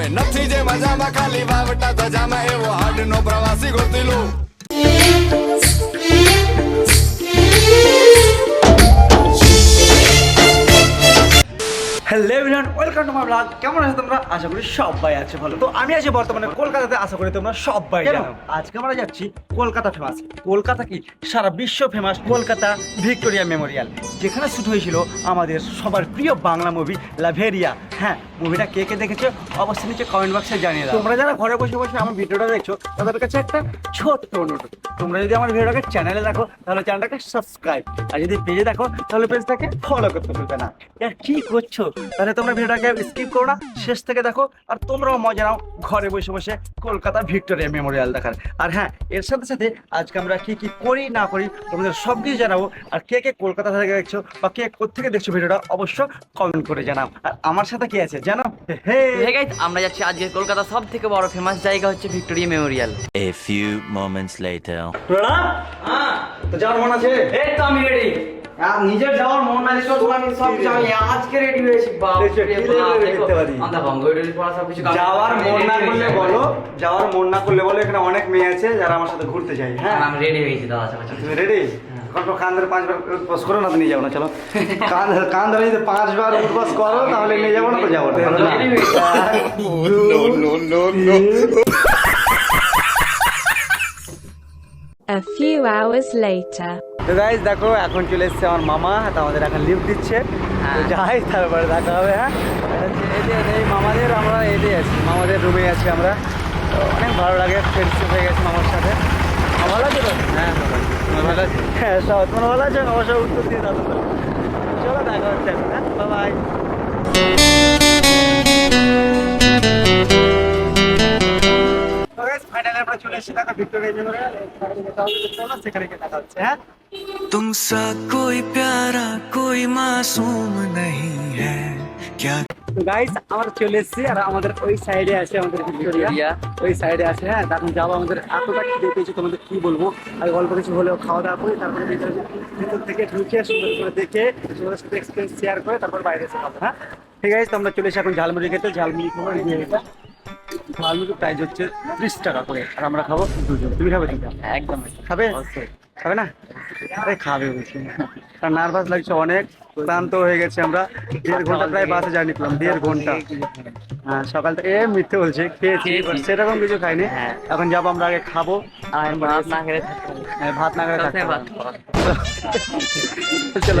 આવે. નથી જે મજામાં ખાલી વાવટા ધજામાં એવો હાડનો પ્રવાસી ગોતી hello everyone welcome to my blog কেমন আছো তোমরা? আশা করি সবাই আছে ভালো। তো আমি আছি বর্তমানে কলকাতাতে আশা করি তোমরা সবাই জানো। আজকে আমরা যাচ্ছি কলকাতা ফেমাস কলকাতা কি? সারা বিশ্ব ফেমাস কলকাতা ভিক্টোরিয়া মেমোরিয়াল। যেখানে শুট হয়েছিল আমাদের সবার প্রিয় বাংলা মুভি লাভেরিয়া। হ্যাঁ মুভিটা কে কে দেখেছ? অবশ্যই নিচে কমেন্ট বক্সে জানিয়ে দাও। তোমরা যারা ঘরে বসে বসে আমার ভিডিওটা দেখছ তাদের কাছে একটা ছোট্ট অনুরোধ। তোমরা যদি আমার ভিডিওটাকে চ্যানেলে দেখো তাহলে চ্যানেলটাকে সাবস্ক্রাইব আর যদি পেজে দেখো তাহলে পেজটাকে ফলো করতে ভুলবে না। আর কি করছ? তাহলে তোমরা ভিডিওটাকে স্কিপ করো না। শেষ থেকে দেখো আর তোমরাও মজা নাও ঘরে বসে বসে কলকাতা ভিক্টোরিয়া মেমোরিয়াল দেখার। আর হ্যাঁ এর সাথে সাথে আজকে আমরা কি কি করি না করি তোমাদের সব কিছু জানাব। আর কে কে কলকাতা থেকে দেখছ বা কে কোথেকে দেখছ ভিডিওটা অবশ্য কমেন্ট করে জানাও। আর আমার সাথে কি আছে জানো? হে গাইস আমরা যাচ্ছি আজকে কলকাতা সব থেকে বড় ফেমাস জায়গা হচ্ছে Victoria Memorial. A few moments later. প্রণাম। হ্যাঁ তো যাওয়ার মন আছে? এই তো আমি রেডি নিজের যাওয়ার মন নাই সব কিছু আমি আজকে রেডি হয়েছি রেডি যাওয়ার মন না করলে বলো যাওয়ার মন না করলে বলো এখানে অনেক মেয়ে আছে যারা আমার সাথে ঘুরতে চাই হ্যাঁ? আমি রেডি হয়েছি দাদা তুমি রেডি কত কান ধরে পাঁচবার বস করো না তো নিয়ে যাব না চলো। কান কান ধরে যদি পাঁচবার উঠবাস করো তাহলে নিয়ে যাব না তো যাব। A few hours later. তো গাইজ দেখো এখন চলে এসছে আমার মামা তো আমাদের এখন লিফট দিচ্ছে। তো হ্যাঁ। যাই তারপরে দেখা হবে হ্যাঁ? এই মামাদের আমরা এতে আছি মামাদের রুমে আছি আমরা। তো অনেক ভালো লাগে ফ্রেন্ডশিপ হয়ে গেছে মামার সাথে। ভালো আছে তো? হ্যাঁ ভালো আছে। হ্যাঁ সব তোমার ভালো আছে? অবশ্যই উত্তর দিয়ে দাদা চলো দেখা হচ্ছে হ্যাঁ? বাই প্যারা মাসুম গাইস আমরা চলে এসেছি আর আমাদের ওই সাইডে আছে আমাদের ভিক্টোরিয়া। ওই সাইডে আছে হ্যাঁ? তখন যাব আমাদের এতটা খিদে পেয়েছি তোমাদের কি বলব? আর অল্প কিছু হলেও খাওয়া দাওয়া করি তারপরে ভিতর থেকে ঢুকে সুন্দর করে দেখে সুন্দর সাথে এক্সপিরিয়েন্স শেয়ার করে তারপর বাইরে এসে খাব হ্যাঁ? ঠিক আছে তোমরা চলে এসে এখন ঝালমুড়ি খেতে। ঝালমুড়ি খাবার এটা। ঝালমুড়ির প্রাইস হচ্ছে ত্রিশ টাকা করে। আর আমরা খাব দুজন। তুমি খাবে তিনটা একদম। খাবে? খাবে না? আরে খাবে বলছি। আর নার্ভাস লাগছে অনেক। ক্লান্ত হয়ে গেছে আমরা। দেড় ঘণ্টা প্রায় বাসে জার্নি করলাম দেড় ঘণ্টা। হ্যাঁ সকাল থেকে এ মিথ্যে বলছে খেয়েছি। সেরকম কিছু খাইনি। হ্যাঁ। এখন যাব আমরা আগে খাব। আর ভাত না খেলে। হ্যাঁ, ভাত না ভাত চলো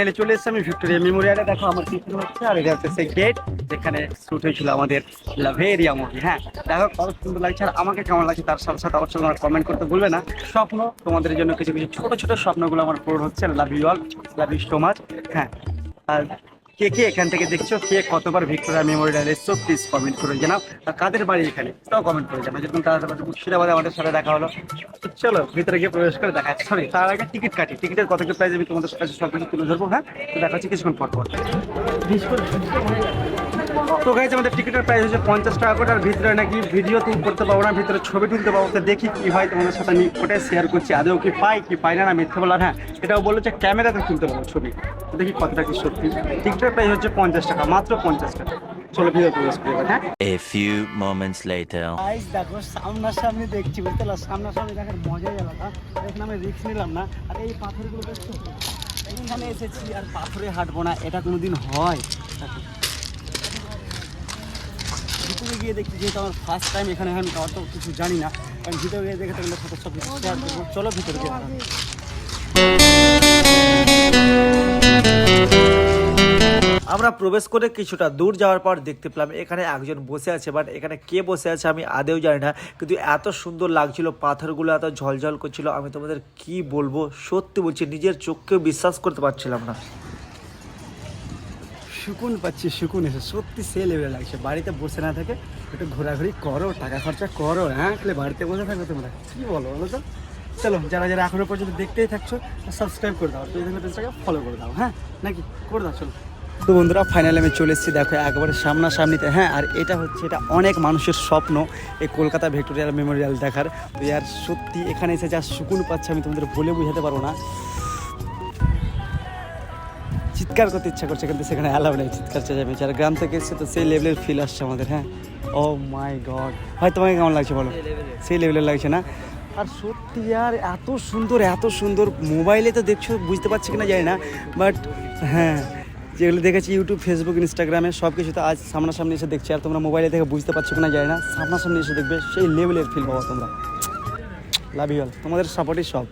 ফাইনালি চলে এসেছি, আমি ভিক্টোরিয়া মেমোরিয়ালে দেখো আমার পিছনে হচ্ছে, আর এটা হচ্ছে সেই গেট যেখানে শ্যুট হয়েছিল আমাদের লাভেরিয়া মুভি হ্যাঁ। দেখো কত সুন্দর লাগছে, আর আমাকে কেমন লাগছে তার সাথে সাথে অবশ্যই তোমরা কমেন্ট করতে ভুলবে না। স্বপ্ন, তোমাদের জন্য কিছু কিছু ছোটো ছোটো স্বপ্নগুলো আমার পূরণ হচ্ছে love you all love you so much হ্যাঁ। আর কে কে এখান থেকে দেখছ? কে কতবার ভিক্টোরিয়া মেমোরিয়াল এসছো? প্লিজ কমেন্ট করে জানাও। আর কাদের বাড়ি এখানে? তাও কমেন্ট করে জানাও। যেরকম তার মুর্শিদাবাদে আমাদের সাথে দেখা হলো। চলো, ভিতরে গিয়ে প্রবেশ করে দেখা সরি তার আগে টিকিট কাটি। টিকিটের কত কি প্রাইস আমি তোমাদের কাছে সব কিছু তুলে ধরবো হ্যাঁ? তো দেখা হচ্ছে কিছুক্ষণ পর পর। তো গাইজ আমাদের টিকিটের প্রাইস হচ্ছে পঞ্চাশ টাকা করে আর ভিতরে নাকি ভিডিও তুমি করতে পারব না ভিতরে ছবি তুলতে পারব। তো দেখি কি হয় তোমাদের সাথে আমি ওটাই শেয়ার করছি। আদৌ কি পাই কি পাই না না মিথ্যে বলার হ্যাঁ এটাও বলল যে ক্যামেরাতে তুলতে পারব ছবি। দেখি কতটা কি সত্যি। টিকিটের প্রাইস হচ্ছে পঞ্চাশ টাকা মাত্র পঞ্চাশ টাকা। চলো ভিডিও প্রবেশ করি হ্যাঁ? Later. গাইস দেখো সামনাসামনি দেখছি বুঝতে পারলাম সামনাসামনি দেখার মজাই আলাদা। এখানে আমি রিস্ক নিলাম না। আর এই পাথরগুলো দেখছ তো? এখানে এসেছি আর পাথরে হাঁটবো না এটা কোনোদিন হয়। দেখো। ভিতরে গিয়ে দেখছি, যেহেতু আমার ফার্স্ট টাইম এখানে আমি অত কিছু জানি না। কারণ ভিতরে গিয়ে দেখে থাকলে সাথে সব শেয়ার করব। চলো ভিতরে গিয়ে আমরা প্রবেশ করে কিছুটা দূর যাওয়ার পর দেখতে পেলাম এখানে একজন বসে আছে বাট এখানে কে বসে আছে আমি আদেও জানি না। কিন্তু এত সুন্দর লাগছিল, পাথরগুলো এত ঝলঝল করছিল, আমি তোমাদের কি বলব? সত্যি বলছি, নিজের চোখকেও বিশ্বাস করতে পারছিলাম না। সুকুন পাচ্ছি সুকুন এসে। সত্যি সে লেভেলে লাগছে। বাড়িতে বসে না থাকে একটু ঘোরাঘুরি করো, টাকা খরচা করো হ্যাঁ? তাহলে বাড়িতে বসে থাকো তোমরা কী বলো বলো তো? চলো, যারা যারা এখনও পর্যন্ত দেখতেই থাকছো সাবস্ক্রাইব করে দাও। ফেসবুক পেজটাকে ফলো করে দাও হ্যাঁ? নাকি? করে দাও, চলো। তো বন্ধুরা ফাইনালি আমি চলে এসেছি, দেখো, একবারে সামনাসামনিতে হ্যাঁ? আর এটা হচ্ছে, এটা অনেক মানুষের স্বপ্ন, এই কলকাতা ভিক্টোরিয়াল মেমোরিয়াল দেখার। তো আর সত্যি এখানে এসে যা সুকুন পাচ্ছে, আমি তোমাদের বলে বোঝাতে পারব না। চিৎকার করতে ইচ্ছা করছে কিন্তু সেখানে অ্যালাউ নেই চিৎকার চেঁচামেচি। আর গ্রাম থেকে এসে তো সেই লেভেলের ফিল আসছে আমাদের হ্যাঁ? ও মাই গড ভাই তোমাকে কেমন লাগছে বলো? সেই লেভেলের লাগছে না? আর সত্যি আর এত সুন্দর এত সুন্দর মোবাইলে তো দেখছ বুঝতে পারছি কিনা জানি না বাট হ্যাঁ যেগুলো দেখেছি ইউটিউব ফেসবুক ইনস্টাগ্রামে সব কিছু তো আজ সামনাসামনি এসে দেখছি আর তোমরা মোবাইলে দেখে বুঝতে পারছ কিনা জানি না সামনাসামনি এসে দেখবে সেই লেভেলের ফিল পাবো তোমরা। লাভ ইউ অল তোমাদের সাপোর্টই সব।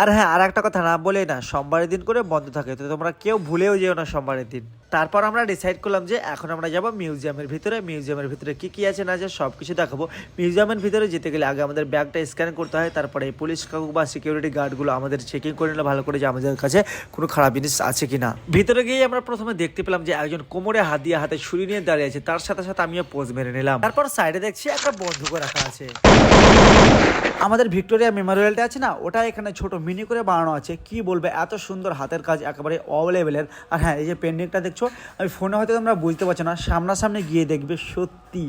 আর হ্যাঁ আর একটা কথা না বলে না, সোমবারের দিন করে বন্ধ থাকে, তো তোমরা কেউ ভুলেও যেও না সোমবারের দিন। তারপর আমরা ডিসাইড করলাম যে এখন আমরা যাব মিউজিয়ামের ভিতরে। মিউজিয়ামের ভিতরে কি কি আছে না আছে সব কিছু দেখাবো। মিউজিয়ামের ভিতরে যেতে গেলে আগে আমাদের ব্যাগটা স্ক্যান করতে হয়, তারপরে পুলিশ কাকু বা সিকিউরিটি গার্ডগুলো আমাদের চেকিং করে নিলে ভালো করে যে আমাদের কাছে কোনো খারাপ জিনিস আছে কি না ভিতরে গিয়ে আমরা প্রথমে দেখতে পেলাম যে একজন কোমরে হাত দিয়ে হাতে ছুরি নিয়ে দাঁড়িয়ে আছে, তার সাথে সাথে আমিও পোজ মেরে নিলাম। তারপর সাইডে দেখছি একটা বন্দুকও রাখা আছে। আমাদের ভিক্টোরিয়া মেমোরিয়ালটা আছে না, ওটা এখানে ছোট মিনি করে বানানো আছে। কি বলবে? এত সুন্দর হাতের কাজ একেবারে অ্যাভেলেবেলের আর হ্যাঁ এই যে পেন্ডিংটা দেখছ আমি ফোনে হয়তো তোমরা বুঝতে পারছ না সামনাসামনি গিয়ে দেখবে সত্যি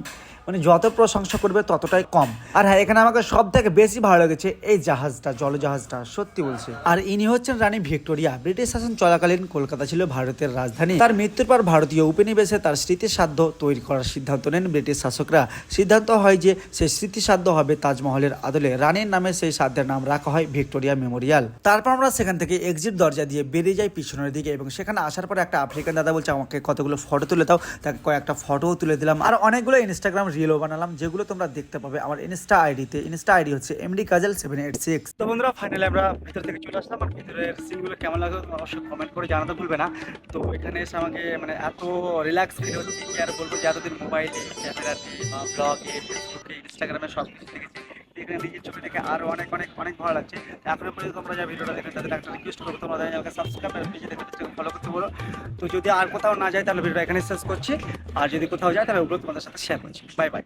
মানে যত প্রশংসা করবে ততটাই কম। আর হ্যাঁ এখানে আমাকে সব থেকে বেশি ভালো লেগেছে এই জাহাজটা, জলজাহাজটা, সত্যি বলছে। আর ইনি হচ্ছেন রানী ভিক্টোরিয়া। ব্রিটিশ শাসন চলাকালীন কলকাতা ছিল ভারতের রাজধানী। তার মৃত্যুর পর ভারতীয় উপনিবেশে তার স্মৃতিসাধ্য তৈরি করার সিদ্ধান্ত নেন ব্রিটিশ শাসকরা। সিদ্ধান্ত হয় যে সেই স্মৃতিসাধ্য হবে তাজমহলের আদলে। রানীর নামে সেই সাধ্যের নাম রাখা হয় ভিক্টোরিয়া মেমোরিয়াল। তারপর আমরা সেখান থেকে এক্সিট দরজা দিয়ে বেরিয়ে যাই পিছনের দিকে এবং সেখানে আসার পর একটা আফ্রিকান দাদা বলছে, আমাকে কতগুলো ফটো তুলে দাও। তাকে কয়েকটা ফটোও তুলে দিলাম। আর অনেকগুলো ইনস্টাগ্রাম রিলও বানালাম, যেগুলো তোমরা দেখতে পাবে আমার ইনস্টা আইডিতে ইনস্টা আইডি হচ্ছে MD Kajal seven eight six তো বন্ধুরা ফাইনালি আমরা ভিতর থেকে চলে আসলাম। আর ভিতরের সিনগুলো কেমন লাগল অবশ্যই কমেন্ট করে জানাতে ভুলবে না। তো এখানে এসে আমাকে মানে এত রিল্যাক্স ফিল হচ্ছে আর বলব যে, এতদিন মোবাইলে ক্যামেরাতে ব্লগে ফেসবুকে ইনস্টাগ্রামে সব কিছু দেখেছি। এখানে নিজের ছবি দেখে আরও অনেক অনেক অনেক ভালো লাগছে। এখনও পর্যন্ত তোমরা যা ভিডিওটা দেখে তাদের একটা রিকোয়েস্ট করব, তোমরা আমাকে সাবস্ক্রাইব আর নিজেদের ফলো করতে বলো। তো যদি আর কোথাও না যায়, তাহলে ভিডিওটা এখানে শেষ করছি। আর যদি কোথাও যায়, তাহলে ওগুলো তোমাদের সাথে শেয়ার করছি। Bye bye